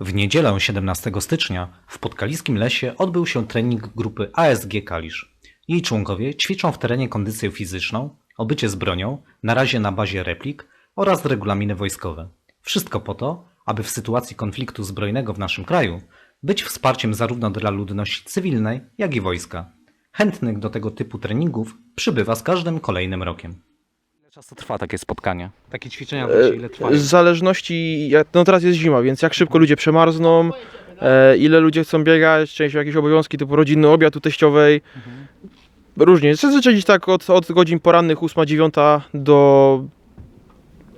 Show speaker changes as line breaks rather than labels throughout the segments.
W niedzielę 17 stycznia w Podkaliskim Lesie odbył się trening grupy ASG Kalisz. Jej członkowie ćwiczą w terenie kondycję fizyczną, obycie z bronią, na razie na bazie replik oraz regulaminy wojskowe. Wszystko po to, aby w sytuacji konfliktu zbrojnego w naszym kraju być wsparciem zarówno dla ludności cywilnej, jak i wojska. Chętnych do tego typu treningów przybywa z każdym kolejnym rokiem. Ile czasu trwa takie spotkanie? Takie ćwiczenia
E, W zależności, jak, no teraz jest zima, więc jak szybko ludzie przemarzną, e, ile ludzie chcą biegać, część jakieś obowiązki typu rodzinny obiad u teściowej. Różnie. Zazwyczaj gdzieś tak od, od godzin porannych 8-9 do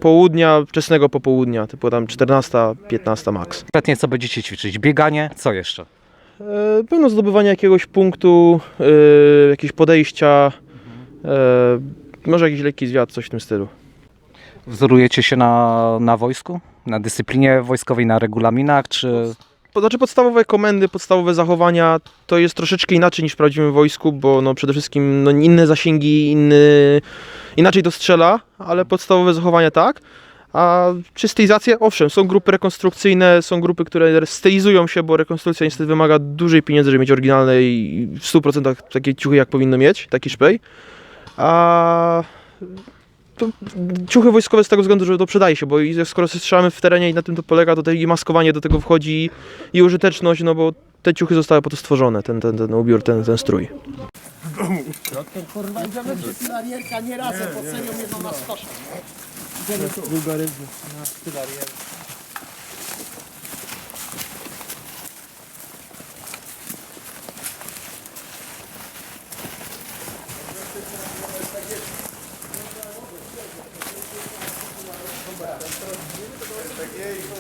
południa, wczesnego popołudnia, typu tam 14-15 max.
Konkretnie co będziecie ćwiczyć? Bieganie? Co jeszcze?
E, Pewno zdobywanie jakiegoś punktu, e, jakieś podejścia, e, może jakiś lekki zwiat, coś w tym stylu.
Wzorujecie się na, na wojsku? Na dyscyplinie wojskowej, na regulaminach, czy...
To znaczy podstawowe komendy, podstawowe zachowania to jest troszeczkę inaczej niż w prawdziwym wojsku, bo no przede wszystkim no inne zasięgi, inny, inaczej to strzela, ale podstawowe zachowania tak. A czy stylizacje? Owszem, są grupy rekonstrukcyjne, są grupy, które stylizują się, bo rekonstrukcja niestety wymaga dużej pieniędzy, żeby mieć oryginalne i w 100% takie ciuchy, jak powinno mieć, taki szpej. A to ciuchy wojskowe z tego względu, że to przydaje się, bo skoro strzelamy w terenie i na tym to polega, to te i maskowanie do tego wchodzi i użyteczność, no bo te ciuchy zostały po to stworzone, ten, ten, ten ubiór, ten, ten strój.
Kurwa, idziemy przez filarierka nie razem, bo. Idziemy tu. Filarierkę.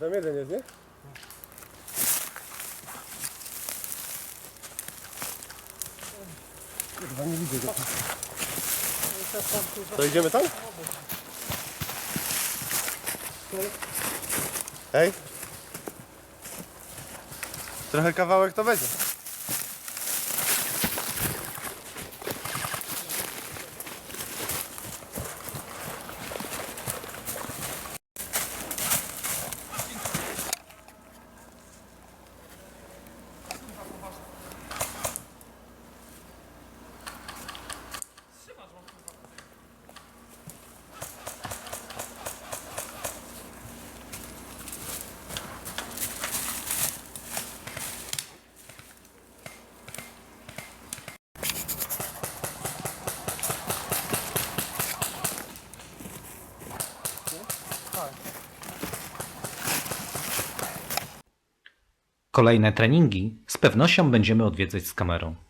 Tam jeden jest, nie? Kurwa, nie widzę go. To idziemy tam? Hej. Trochę kawałek to będzie.
Kolejne treningi z pewnością będziemy odwiedzać z kamerą.